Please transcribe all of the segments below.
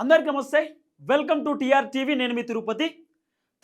అందరికీ నమస్తే. Welcome to TR TV. నేను మీ తిరుపతి.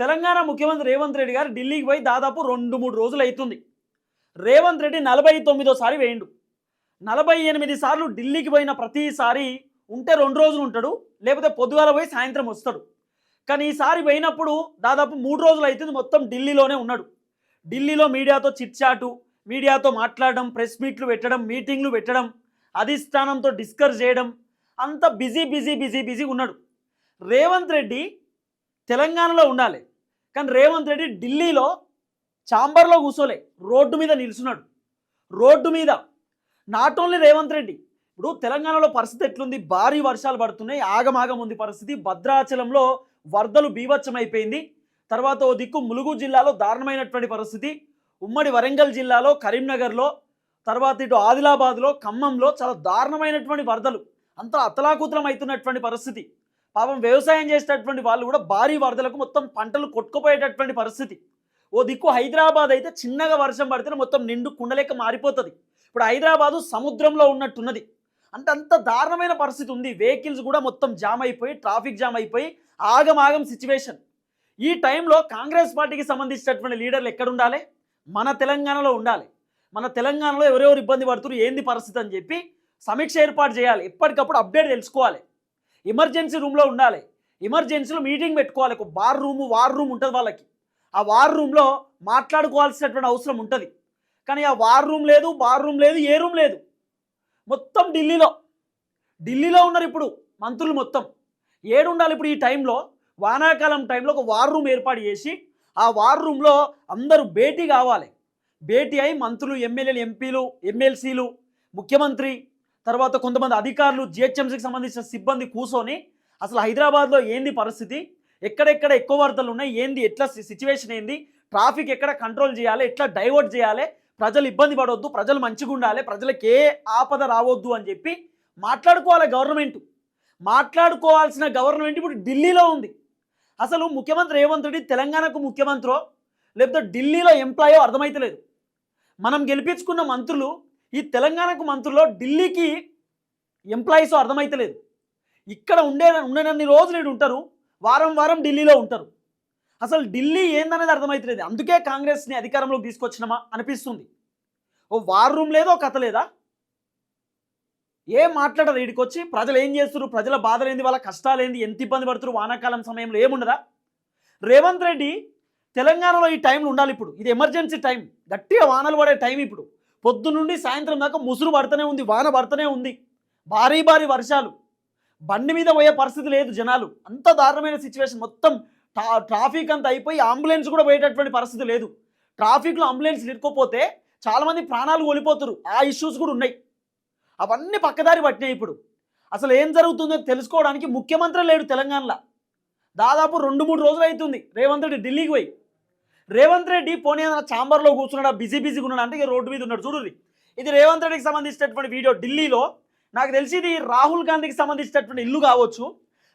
తెలంగాణ ముఖ్యమంత్రి రేవంత్ రెడ్డి గారు ఢిల్లీకి పోయి దాదాపు రెండు మూడు రోజులు అవుతుంది. రేవంత్ రెడ్డి నలభై తొమ్మిదోసారి వేయండు. నలభై ఎనిమిది సార్లు ఢిల్లీకి పోయిన ప్రతిసారి ఉంటే రెండు రోజులు ఉంటాడు లేకపోతే పొద్దుగాల పోయి సాయంత్రం వస్తాడు. కానీ ఈసారి పోయినప్పుడు దాదాపు మూడు రోజులు అవుతుంది మొత్తం ఢిల్లీలోనే ఉన్నాడు. ఢిల్లీలో మీడియాతో చిట్చాటు మీడియాతో మాట్లాడడం ప్రెస్ మీట్లు పెట్టడం మీటింగ్లు పెట్టడం అధిష్టానంతో డిస్కస్ చేయడం అంత బిజీ బిజీ బిజీ బిజీ ఉన్నాడు. రేవంత్ రెడ్డి తెలంగాణలో ఉండాలి. కానీ రేవంత్ రెడ్డి ఢిల్లీలో చాంబర్లో కూర్చోలే. రోడ్డు మీద నిల్చున్నాడు. రోడ్డు మీద. Not only Revanth Reddy. ఇప్పుడు తెలంగాణలో పరిస్థితి ఎట్లుంది? భారీ వర్షాలు పడుతున్నాయి. ఆగమాగం ఉంది పరిస్థితి. భద్రాచలంలో వరదలు బీభత్సమైపోయింది. తర్వాత ఓ దిక్కు ములుగు జిల్లాలో దారుణమైనటువంటి పరిస్థితి. ఉమ్మడి వరంగల్ జిల్లాలో కరీంనగర్లో తర్వాత ఇటు ఆదిలాబాద్లో ఖమ్మంలో చాలా దారుణమైనటువంటి వరదలు. అంతా అతలాకుతలం అవుతున్నటువంటి పరిస్థితి. పాపం వ్యవసాయం చేసేటటువంటి వాళ్ళు కూడా భారీ వరదలకు మొత్తం పంటలు కొట్టుకుపోయేటటువంటి పరిస్థితి. ఓ దిక్కు హైదరాబాద్ అయితే చిన్నగా వర్షం పడితే మొత్తం నిండు కుండలేక మారిపోతుంది. ఇప్పుడు హైదరాబాదు సముద్రంలో ఉన్నట్టున్నది. అంటే అంత దారుణమైన పరిస్థితి ఉంది. వెహికల్స్ కూడా మొత్తం జామ్ అయిపోయి ట్రాఫిక్ జామ్ అయిపోయి ఆగమాగం సిచ్యువేషన్. ఈ టైంలో కాంగ్రెస్ పార్టీకి సంబంధించినటువంటి లీడర్లు ఎక్కడ ఉండాలి మన తెలంగాణలో ఉండాలి. మన తెలంగాణలో ఎవరెవరు ఇబ్బంది పడుతున్నారు ఏంది పరిస్థితి అని చెప్పి సమీక్ష ఏర్పాటు చేయాలి. ఎప్పటికప్పుడు అప్డేట్ తెలుసుకోవాలి. ఎమర్జెన్సీ రూమ్లో ఉండాలి. ఎమర్జెన్సీలో మీటింగ్ పెట్టుకోవాలి. ఒక బార్ రూము వార్ రూమ్ ఉంటుంది వాళ్ళకి. ఆ వార్ రూమ్లో మాట్లాడుకోవాల్సినటువంటి అవసరం ఉంటుంది. కానీ ఆ వార్ రూమ్ లేదు బార్ రూమ్ లేదు ఏ రూమ్ లేదు. మొత్తం ఢిల్లీలో. ఢిల్లీలో ఉన్నారు ఇప్పుడు మంత్రులు మొత్తం. ఏడుండాలి ఇప్పుడు ఈ టైంలో వానాకాలం టైంలో ఒక వార్ రూమ్ ఏర్పాటు చేసి ఆ వార్ రూమ్లో అందరూ భేటీ కావాలి. భేటీ అయి మంత్రులు ఎమ్మెల్యేలు ఎంపీలు ఎమ్మెల్సీలు ముఖ్యమంత్రి తర్వాత కొంతమంది అధికారులు జిహెచ్ఎంసీకి సంబంధించిన సిబ్బంది కూర్చొని అసలు హైదరాబాద్లో ఏంది పరిస్థితి? ఎక్కడెక్కడ ఎక్కువ వరదలు ఉన్నాయి? ఏంది? ఎట్లా సిచ్యువేషన్ ఏంది? ట్రాఫిక్ ఎక్కడ కంట్రోల్ చేయాలి? ఎట్లా డైవర్ట్ చేయాలి? ప్రజలు ఇబ్బంది పడవద్దు ప్రజలు మంచిగా ఉండాలి ప్రజలకు ఏ ఆపద రావద్దు అని చెప్పి మాట్లాడుకోవాలి గవర్నమెంట్. మాట్లాడుకోవాల్సిన గవర్నమెంట్ ఇప్పుడు ఢిల్లీలో ఉంది. అసలు ముఖ్యమంత్రి రేవంత్ రెడ్డి తెలంగాణకు ముఖ్యమంత్రో లేకపోతే ఢిల్లీలో ఎంప్లాయో అర్థమైతలేదు. మనం గెలిపించుకున్న మంత్రులు ఈ తెలంగాణకు మంత్రులో ఢిల్లీకి ఎంప్లాయీస్ అర్థమైతలేదు. ఇక్కడ ఉండే ఉండేనన్ని రోజులు ఇటు ఉంటారు వారం వారం ఢిల్లీలో ఉంటారు. అసలు ఢిల్లీ ఏందనేది అర్థమైతలేదు. అందుకే కాంగ్రెస్ని అధికారంలోకి తీసుకొచ్చినామా అనిపిస్తుంది. ఓ వార్ రూమ్ లేదో కథ లేదా? ఏం మాట్లాడరు వీడికి వచ్చి ప్రజలు ఏం చేస్తారు ప్రజల బాధలేంది? వాళ్ళ కష్టాలేంది? ఎంత ఇబ్బంది పడుతున్నారు వానాకాలం సమయంలో ఏముండదా? రేవంత్ రెడ్డి తెలంగాణలో ఈ టైంలో ఉండాలి ఇప్పుడు. ఇది ఎమర్జెన్సీ టైం. గట్టిగా వానలు పడే టైం ఇప్పుడు. పొద్దు నుండి సాయంత్రం దాకా ముసురు పడుతూనే ఉంది వాన పడుతూనే ఉంది. భారీ భారీ వర్షాలు. బండి మీద పోయే పరిస్థితి లేదు జనాలు. అంత దారుణమైన సిచ్యువేషన్ మొత్తం ట్రా- ట్రాఫిక్ అంతా అయిపోయి అంబులెన్స్ కూడా పోయేటటువంటి పరిస్థితి లేదు. ట్రాఫిక్లో అంబులెన్స్ ఇరుక్కోపోతే చాలామంది ప్రాణాలు ఓలిపోతారు ఆ ఇష్యూస్ కూడా ఉన్నాయి. అవన్నీ పక్కదారి పట్టినాయి ఇప్పుడు. అసలు ఏం జరుగుతుందో తెలుసుకోవడానికి ముఖ్యమంత్రి లేడు తెలంగాణలో. దాదాపు రెండు మూడు రోజులు అవుతుంది. రేవంత్ రెడ్డి ఢిల్లీకి పోయి. రేవంత్ రెడ్డి పోనీ ఏదైనా ఛాంబర్లో కూర్చున్నాడా? బిజీ బిజీగా ఉన్నాడు? అంటే ఇక రోడ్డు మీద ఉన్నాడు. చూడుర్రి ఇది. రేవంత్ రెడ్డికి సంబంధించినటువంటి వీడియో ఢిల్లీలో. నాకు తెలిసి ఇది రాహుల్ గాంధీకి సంబంధించినటువంటి ఇల్లు కావచ్చు.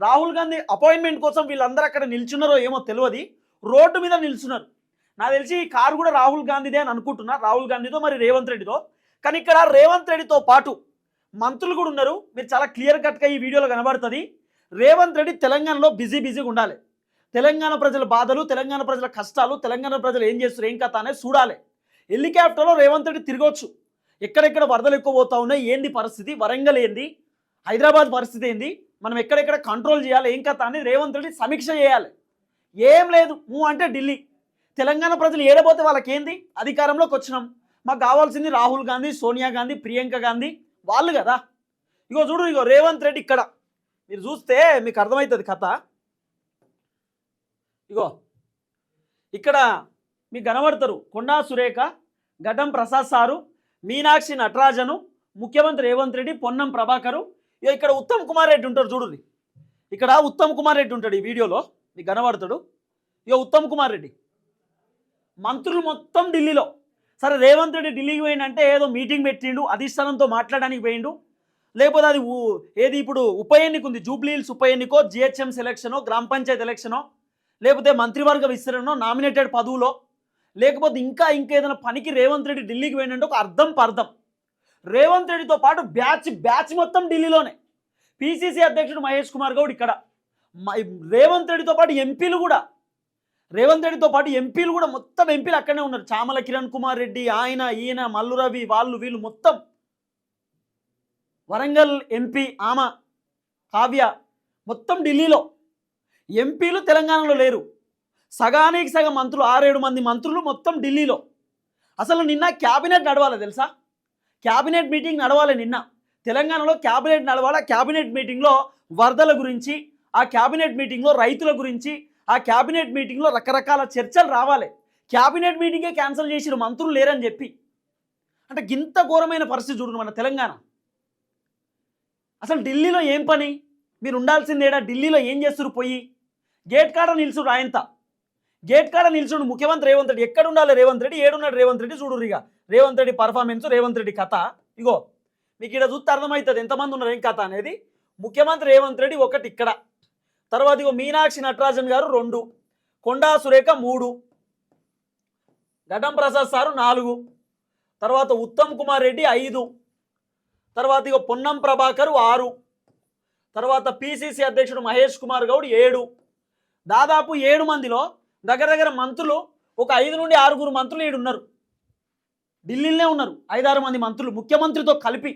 రాహుల్ గాంధీ అపాయింట్మెంట్ కోసం వీళ్ళందరూ అక్కడ నిల్చున్నారో ఏమో తెలియదు. రోడ్డు మీద నిల్చున్నారు. నాకు తెలిసి ఈ కారు కూడా రాహుల్ గాంధీదే అని అనుకుంటున్నా. రాహుల్ గాంధీతో మరి రేవంత్ రెడ్డితో కానీ ఇక్కడ రేవంత్ రెడ్డితో పాటు మంత్రులు కూడా ఉన్నారు. మీరు చాలా క్లియర్ కట్గా ఈ వీడియోలో కనబడుతుంది. రేవంత్ రెడ్డి తెలంగాణలో బిజీ బిజీగా ఉండాలి. తెలంగాణ ప్రజల బాధలు తెలంగాణ ప్రజల కష్టాలు తెలంగాణ ప్రజలు ఏం చేస్తారు ఏం కథ అనేది చూడాలి. హెలికాప్టర్లో రేవంత్ రెడ్డి తిరగవచ్చు ఎక్కడెక్కడ వరదలు ఎక్కువ పోతా ఉన్నాయి ఏంది పరిస్థితి వరంగల్ ఏంది హైదరాబాద్ పరిస్థితి ఏంది మనం ఎక్కడెక్కడ కంట్రోల్ చేయాలి ఏం కథ అనేది రేవంత్ రెడ్డి సమీక్ష చేయాలి. ఏం లేదు నువ్వు అంటే ఢిల్లీ. తెలంగాణ ప్రజలు ఏడబోతే వాళ్ళకి ఏంది అధికారంలోకి వచ్చినాం. మాకు కావాల్సింది రాహుల్ గాంధీ సోనియా గాంధీ ప్రియాంక గాంధీ వాళ్ళు కదా. ఇగో చూడు ఇగో రేవంత్ రెడ్డి ఇక్కడ. మీరు చూస్తే మీకు అర్థమవుతుంది కథ. ఇగో ఇక్కడ మీకు కనబడతారు కొండా సురేఖ ఘటం ప్రసాద్ సారు మీనాక్షి నటరాజను ముఖ్యమంత్రి రేవంత్ రెడ్డి పొన్నం ప్రభాకరు ఇగో ఇక్కడ ఉత్తమ్ కుమార్ రెడ్డి ఉంటారు చూడుర్రి. ఇక్కడ ఉత్తమ్ కుమార్ రెడ్డి ఉంటాడు ఈ వీడియోలో మీకు కనబడతాడు ఇగో ఉత్తమ్ కుమార్ రెడ్డి. మంత్రులు మొత్తం ఢిల్లీలో. సరే రేవంత్ రెడ్డి ఢిల్లీకి పోయిందంటే ఏదో మీటింగ్ పెట్టిండు అధిష్టానంతో మాట్లాడడానికి పోయిండు. లేకపోతే అది ఏది ఇప్పుడు ఉప ఎన్నిక ఉంది జూబ్లీహిల్స్ ఉప ఎన్నికో జిహెచ్ఎం సెలక్షనో గ్రామ పంచాయత్ ఎలక్షనో లేకపోతే మంత్రివర్గ విస్తరణలో నామినేటెడ్ పదవులో లేకపోతే ఇంకా ఇంకేదైనా పనికి రేవంత్ రెడ్డి ఢిల్లీకి పోయిందంటే ఒక అర్థం పర్థం. రేవంత్ రెడ్డితో పాటు బ్యాచ్ బ్యాచ్ మొత్తం ఢిల్లీలోనే. పిసిసి అధ్యక్షుడు మహేష్ కుమార్ గౌడ్ ఇక్కడ. రేవంత్ రెడ్డితో పాటు ఎంపీలు కూడా. రేవంత్ రెడ్డితో పాటు ఎంపీలు కూడా మొత్తం ఎంపీలు అక్కడనే ఉన్నారు. చామల కిరణ్ కుమార్ రెడ్డి ఆయన ఈయన మల్లు రవి వాళ్ళు వీళ్ళు మొత్తం. వరంగల్ ఎంపీ ఆమె కావ్య మొత్తం ఢిల్లీలో. ఎంపీలు తెలంగాణలో లేరు. సగానికి సగం మంత్రులు ఆరేడు మంది మంత్రులు మొత్తం ఢిల్లీలో. అసలు నిన్న క్యాబినెట్ నడవాలి తెలుసా? క్యాబినెట్ మీటింగ్ నడవాలి నిన్న. తెలంగాణలో క్యాబినెట్ నడవాలి? క్యాబినెట్ మీటింగ్లో వరదల గురించి ఆ క్యాబినెట్ మీటింగ్లో రైతుల గురించి ఆ క్యాబినెట్ మీటింగ్లో రకరకాల చర్చలు రావాలి. క్యాబినెట్ మీటింగే క్యాన్సిల్ చేసిన మంత్రులు లేరని చెప్పి. అంటే గింత ఘోరమైన పరిస్థితి చూడండి మన తెలంగాణ. అసలు ఢిల్లీలో ఏం పని? మీరు ఉండాల్సిందేడా? ఢిల్లీలో ఏం చేస్తారు పోయి? గేట్ కాడ నిల్చుడు ఆయంత గేట్ కాడ నిల్చుడు ముఖ్యమంత్రి రేవంత్ రెడ్డి. ఎక్కడ ఉండాలి రేవంత్ రెడ్డి? ఏడున్నాడు రేవంత్ రెడ్డి చూడు ఇక. రేవంత్ రెడ్డి పర్ఫార్మెన్స్ రేవంత్ రెడ్డి కథ. ఇగో మీకు ఇక్కడ చూస్తే అర్థమవుతుంది ఎంతమంది ఉన్నారు ఏం కథ అనేది. ముఖ్యమంత్రి రేవంత్ రెడ్డి ఒకటి ఇక్కడ. తర్వాత ఇగో మీనాక్షి నటరాజన్ గారు రెండు. కొండా సురేఖ మూడు. ఘటం ప్రసాద్ సారు నాలుగు. తర్వాత ఉత్తమ్ కుమార్ రెడ్డి ఐదు. తర్వాత ఇగో పొన్నం ప్రభాకర్ ఆరు. తర్వాత పిసిసి అధ్యక్షుడు మహేష్ కుమార్ గౌడ్ ఏడు. దాదాపు ఏడు మందిలో దగ్గర దగ్గర మంత్రులు ఒక ఐదు నుండి ఆరుగురు మంత్రులు ఏడు ఉన్నారు. ఢిల్లీలోనే ఉన్నారు. ఐదారు మంది మంత్రులు ముఖ్యమంత్రితో కలిపి.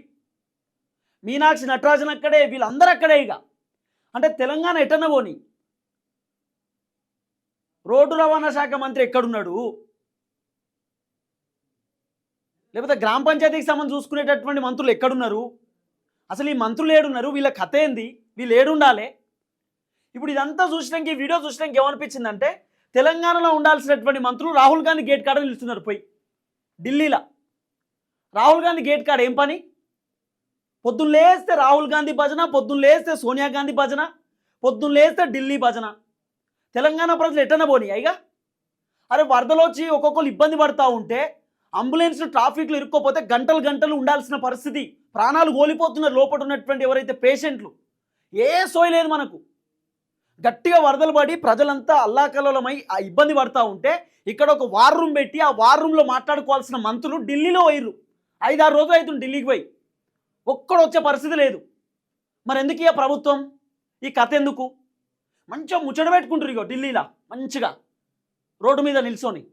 మీనాక్షి నటరాజన్ అక్కడే వీళ్ళందరూ అక్కడే ఇక అంటే తెలంగాణ ఎటన పోని? రోడ్డు రవాణా శాఖ మంత్రి ఎక్కడున్నాడు? లేకపోతే గ్రామ పంచాయతీకి సంబంధించి చూసుకునేటటువంటి మంత్రులు ఎక్కడున్నారు? అసలు ఈ మంత్రులు ఏడున్నారు? వీళ్ళ కథ ఏంది? వీళ్ళు ఏడుండాలి? ఇప్పుడు ఇదంతా చూసినాక ఈ వీడియో చూసినాక ఏమనిపించిందంటే తెలంగాణలో ఉండాల్సినటువంటి మంత్రులు రాహుల్ గాంధీ గేట్ కాడ నిలుస్తున్నారు పోయి. ఢిల్లీలో. రాహుల్ గాంధీ గేట్ కాడ ఏం పని? పొద్దున్న లేస్తే రాహుల్ గాంధీ భజన పొద్దున్న లేస్తే సోనియా గాంధీ భజన పొద్దున్న లేస్తే ఢిల్లీ భజన. తెలంగాణ ప్రజలు ఎట్టన పోనీ అయ్యా అరే వరదలు వచ్చి ఒక్కొక్కరు ఇబ్బంది పడుతూ ఉంటే అంబులెన్స్ ట్రాఫిక్లో ఇరుక్కోపోతే గంటలు గంటలు ఉండాల్సిన పరిస్థితి. ప్రాణాలు కోల్పోతున్నారు లోపల ఉన్నటువంటి ఎవరైతే పేషెంట్లు. ఏ సోయలేదు మనకు. గట్టిగా వరదలు పడి ప్రజలంతా అల్లాకల్లోలమై ఆ ఇబ్బంది పడతా ఉంటే ఇక్కడ ఒక వార్ రూమ్ పెట్టి ఆ వార్ రూమ్లో మాట్లాడుకోవాల్సిన మంత్రులు ఢిల్లీలో పోయిర్రు. ఐదారు రోజులు అవుతుంది ఢిల్లీకి పోయి. ఒక్కడు వచ్చే పరిస్థితి లేదు. మరి ఎందుకు ఇక ప్రభుత్వం? ఈ కథ ఎందుకు? మంచిగా ముచ్చట పెట్టుకుంటారు ఇగో ఢిల్లీలో మంచిగా. రోడ్డు మీద నిల్చొని.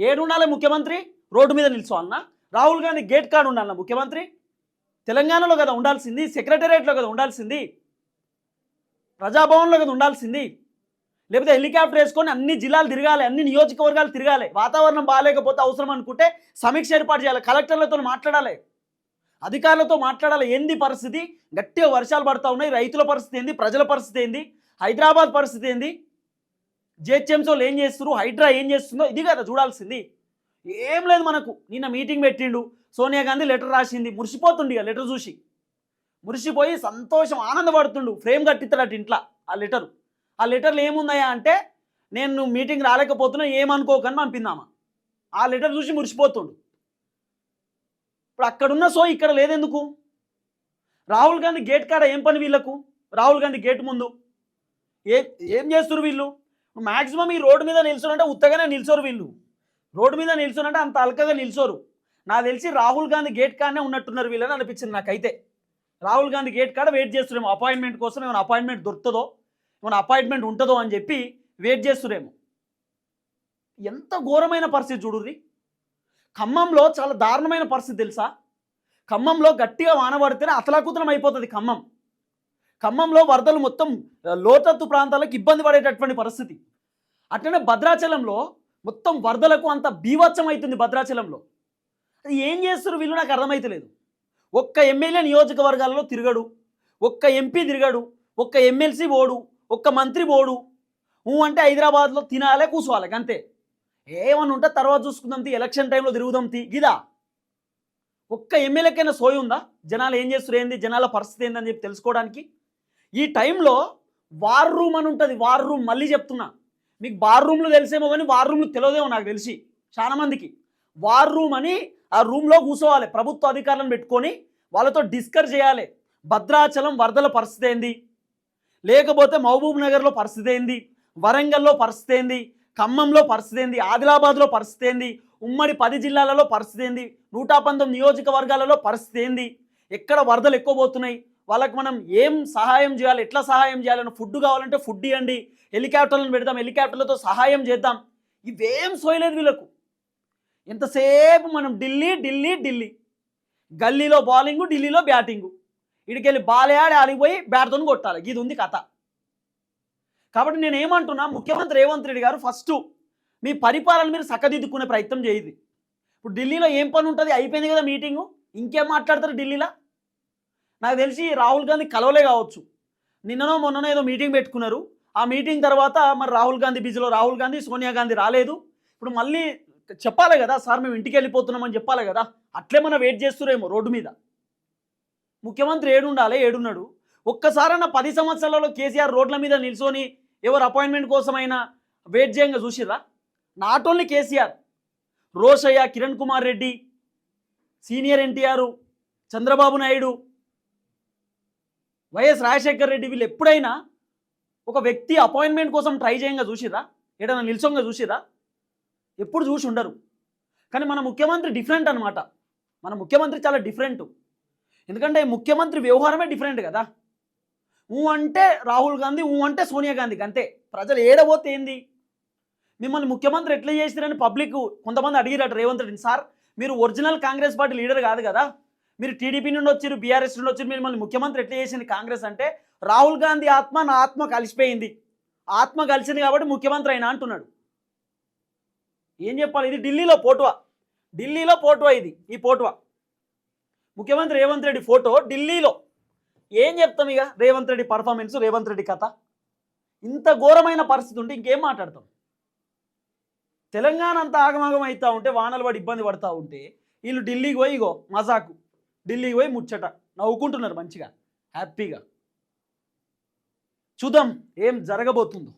ఏడుండాలి ముఖ్యమంత్రి? రోడ్డు మీద నిల్చో అన్న రాహుల్ గాంధీ గేట్ కార్డు ఉండాలన్న ముఖ్యమంత్రి? తెలంగాణలో కదా ఉండాల్సింది సెక్రటేరియట్లో కదా ఉండాల్సింది. ప్రజాభవన్లో కదా ఉండాల్సింది. లేకపోతే హెలికాప్టర్ వేసుకొని అన్ని జిల్లాలు తిరగాలి అన్ని నియోజకవర్గాలు తిరగాలి. వాతావరణం బాగాలేకపోతే అవసరం అనుకుంటే సమీక్ష ఏర్పాటు చేయాలి కలెక్టర్లతో మాట్లాడాలి. అధికారులతో మాట్లాడాలి. ఏంది పరిస్థితి? గట్టిగా వర్షాలు పడతా ఉన్నాయి. రైతుల పరిస్థితి ఏంది? ప్రజల పరిస్థితి ఏంది? హైదరాబాద్ పరిస్థితి ఏంది? జేహెచ్ఎంసీలు ఏం చేస్తున్నారు? హైడ్రా ఏం చేస్తుందో ఇది కదా చూడాల్సింది. ఏం లేదు మనకు. నిన్న మీటింగ్ పెట్టిండు. సోనియా గాంధీ లెటర్ రాసింది. మురిసిపోతుండే ఇక లెటర్ చూసి. మురిసిపోయి సంతోషం ఆనందపడుతుండు. ఫ్రేమ్ కట్టిస్తాడు అటు ఇంట్లో ఆ లెటర్. ఆ లెటర్లు ఏముందయ్యా అంటే నేను మీటింగ్ రాలేకపోతున్నా ఏమనుకోకని పంపిందామా. ఆ లెటర్ చూసి మురిసిపోతుండు. ఇప్పుడు అక్కడున్న సో ఇక్కడ లేదెందుకు? రాహుల్ గాంధీ గేట్ కాడ ఏం పని వీళ్ళకు? రాహుల్ గాంధీ గేట్ ముందు. ఏ ఏం చేస్తారు వీళ్ళు? మ్యాక్సిమం ఈ రోడ్డు మీద నిల్చోనంటే ఉత్తగానే నిల్చోరు వీళ్ళు. రోడ్డు మీద నిల్చోనంటే అంత అల్కగా నిల్చోరు. నాకు తెలిసి రాహుల్ గాంధీ గేట్ కానే ఉన్నట్టున్నారు వీళ్ళని అనిపించింది నాకైతే. రాహుల్ గాంధీ గేట్ కాడ వెయిట్ చేస్తున్నారేమో అపాయింట్మెంట్ కోసం ఏమైనా అపాయింట్మెంట్ దొరుకుతుందో ఏమైనా అపాయింట్మెంట్ ఉంటుందో అని చెప్పి వెయిట్ చేస్తురేమో. ఎంత ఘోరమైన పరిస్థితి చూడుర్రి. ఖమ్మంలో చాలా దారుణమైన పరిస్థితి తెలుసా? ఖమ్మంలో గట్టిగా వాన పడితేనే అతలాకుతలం అయిపోతుంది ఖమ్మం. ఖమ్మంలో వరదలు మొత్తం లోతత్తు ప్రాంతాలకు ఇబ్బంది పడేటటువంటి పరిస్థితి. అట్లనే భద్రాచలంలో మొత్తం వరదలకు అంత బీభత్సం అవుతుంది భద్రాచలంలో. అది ఏం చేస్తారు వీళ్ళు? నాకు అర్థమైతలేదు. ఒక్క ఎమ్మెల్యే నియోజకవర్గాలలో తిరగడు. ఒక్క ఎంపీ తిరగడు. ఒక్క ఎమ్మెల్సీ ఓడు ఒక్క మంత్రి ఓడు అంటే హైదరాబాద్లో తినాలే కూర్చోవాలి అంతే ఏమని ఉంటే తర్వాత చూసుకుందాం తీ ఎలక్షన్ టైంలో తిరుగుదాం తీ గిదా. ఒక్క ఎమ్మెల్యేకైనా సోయి ఉందా? జనాలు ఏం చేస్తారు ఏంది? జనాల పరిస్థితి ఏందని చెప్పి తెలుసుకోవడానికి? ఈ టైంలో వార్ రూమ్ అని ఉంటుంది వార్ రూమ్ మళ్ళీ చెప్తున్నా. మీకు బార్ రూమ్లు తెలిసేమో కానీ వార్ రూమ్లు తెలియదేమో నాకు తెలిసి చాలామందికి వార్ రూమ్ అని ఆ రూమ్లో కూర్చోవాలి. ప్రభుత్వ అధికారులను పెట్టుకొని వాళ్ళతో డిస్కస్ చేయాలి. భద్రాచలం వరదల పరిస్థితి ఏంది? లేకపోతే మహబూబ్ నగర్లో పరిస్థితి ఏంది? వరంగల్లో పరిస్థితి ఏంది? ఖమ్మంలో పరిస్థితి ఏంది? ఆదిలాబాద్లో పరిస్థితి ఏంది? ఉమ్మడి పది జిల్లాలలో పరిస్థితి ఏంది? నూట పంతొమ్మిది నియోజకవర్గాలలో పరిస్థితి ఏంది? ఎక్కడ వరదలు ఎక్కువ పోతున్నాయి? వాళ్ళకి మనం ఏం సహాయం చేయాలి? ఎట్లా సహాయం చేయాలని ఫుడ్ కావాలంటే ఫుడ్ ఇవ్వండి. హెలికాప్టర్లను పెడదాం. హెలికాప్టర్లతో సహాయం చేద్దాం. ఇవేం సోయలేదు వీళ్ళకు. ఎంతసేపు మనం ఢిల్లీ ఢిల్లీ ఢిల్లీ. గల్లీలో బౌలింగు ఢిల్లీలో బ్యాటింగు ఇడికెళ్ళి బాల్ ఆడి ఆడిపోయి బ్యాట్తో కొట్టాలి. ఇది ఉంది కథ. కాబట్టి నేను ఏమంటున్నా ముఖ్యమంత్రి రేవంత్ రెడ్డి గారు ఫస్ట్ మీ పరిపాలన మీరు చక్కదిద్దుకునే ప్రయత్నం చేయదు ఇప్పుడు ఢిల్లీలో ఏం పని ఉంటుంది? అయిపోయింది కదా మీటింగు ఇంకేం మాట్లాడతారు ఢిల్లీలో? నాకు తెలిసి రాహుల్ గాంధీ కలవలే కావచ్చు. నిన్ననో మొన్ననో ఏదో మీటింగ్ పెట్టుకున్నారు. ఆ మీటింగ్ తర్వాత మరి రాహుల్ గాంధీ బిజీలో రాహుల్ గాంధీ సోనియా గాంధీ రాలేదు. ఇప్పుడు మళ్ళీ చెప్పాలి కదా సార్ మేము ఇంటికి వెళ్ళిపోతున్నామని చెప్పాలి కదా అట్లే మనం వెయిట్ చేస్తురేమో రోడ్డు మీద. ముఖ్యమంత్రి ఏడుండాలి ఏడున్నాడు. ఒక్కసారన్న పది సంవత్సరాలలో కేసీఆర్ రోడ్ల మీద నిల్చొని ఎవరు అపాయింట్మెంట్ కోసమైనా వెయిట్ చేయంగా చూసిరా not only KCR Rosaiah Kiran Kumar Reddy senior NTR Chandrababu Naidu YS Rajasekhar Reddy వీళ్ళు ఎప్పుడైనా ఒక వ్యక్తి అపాయింట్మెంట్ కోసం ట్రై చేయంగా చూసిరా ఏదైనా నిల్చొంగా చూసిరా ఎప్పుడు చూసి ఉండరు. కానీ మన ముఖ్యమంత్రి డిఫరెంట్ అనమాట మన ముఖ్యమంత్రి చాలా డిఫరెంట్ ఎందుకంటే ముఖ్యమంత్రి వ్యవహారమే డిఫరెంట్ కదా. ఊ అంటే రాహుల్ గాంధీ ఊ అంటే సోనియా గాంధీకి అంతే. ప్రజలు ఏడబోతే ఏంది? మిమ్మల్ని ముఖ్యమంత్రి ఎట్లా చేసిరని పబ్లిక్ కొంతమంది అడిగిరట రేవంత్ రెడ్డి సార్ మీరు ఒరిజినల్ కాంగ్రెస్ పార్టీ లీడర్ కాదు కదా. మీరు టీడీపీ నుండి వచ్చారు బీఆర్ఎస్ నుండి వచ్చారు మిమ్మల్ని ముఖ్యమంత్రి ఎట్లా చేసింది కాంగ్రెస్ అంటే రాహుల్ గాంధీ ఆత్మ నా ఆత్మ కలిసిపోయింది. ఆత్మ కలిసింది కాబట్టి ముఖ్యమంత్రి అయినా అంటున్నాడు. ఏం చెప్పాలి? ఇది ఢిల్లీలో పోటువా? ఢిల్లీలో పోటువా ఇది? ఈ పోటువా? ముఖ్యమంత్రి రేవంత్ రెడ్డి ఫోటో ఢిల్లీలో. ఏం చెప్తాం ఇక? రేవంత్ రెడ్డి పర్ఫార్మెన్స్ రేవంత్ రెడ్డి కథ. ఇంత ఘోరమైన పరిస్థితి ఉంటే ఇంకేం మాట్లాడతాం? తెలంగాణ అంతా ఆగమాగం అవుతూ ఉంటే వానలు పడి ఇబ్బంది పడుతూ ఉంటే వీళ్ళు ఢిల్లీకి పోయి ఇగో మజాకు. ఢిల్లీకి పోయి ముచ్చట. నవ్వుకుంటున్నారు మంచిగా. హ్యాపీగా. చూద్దాం ఏం జరగబోతుందో.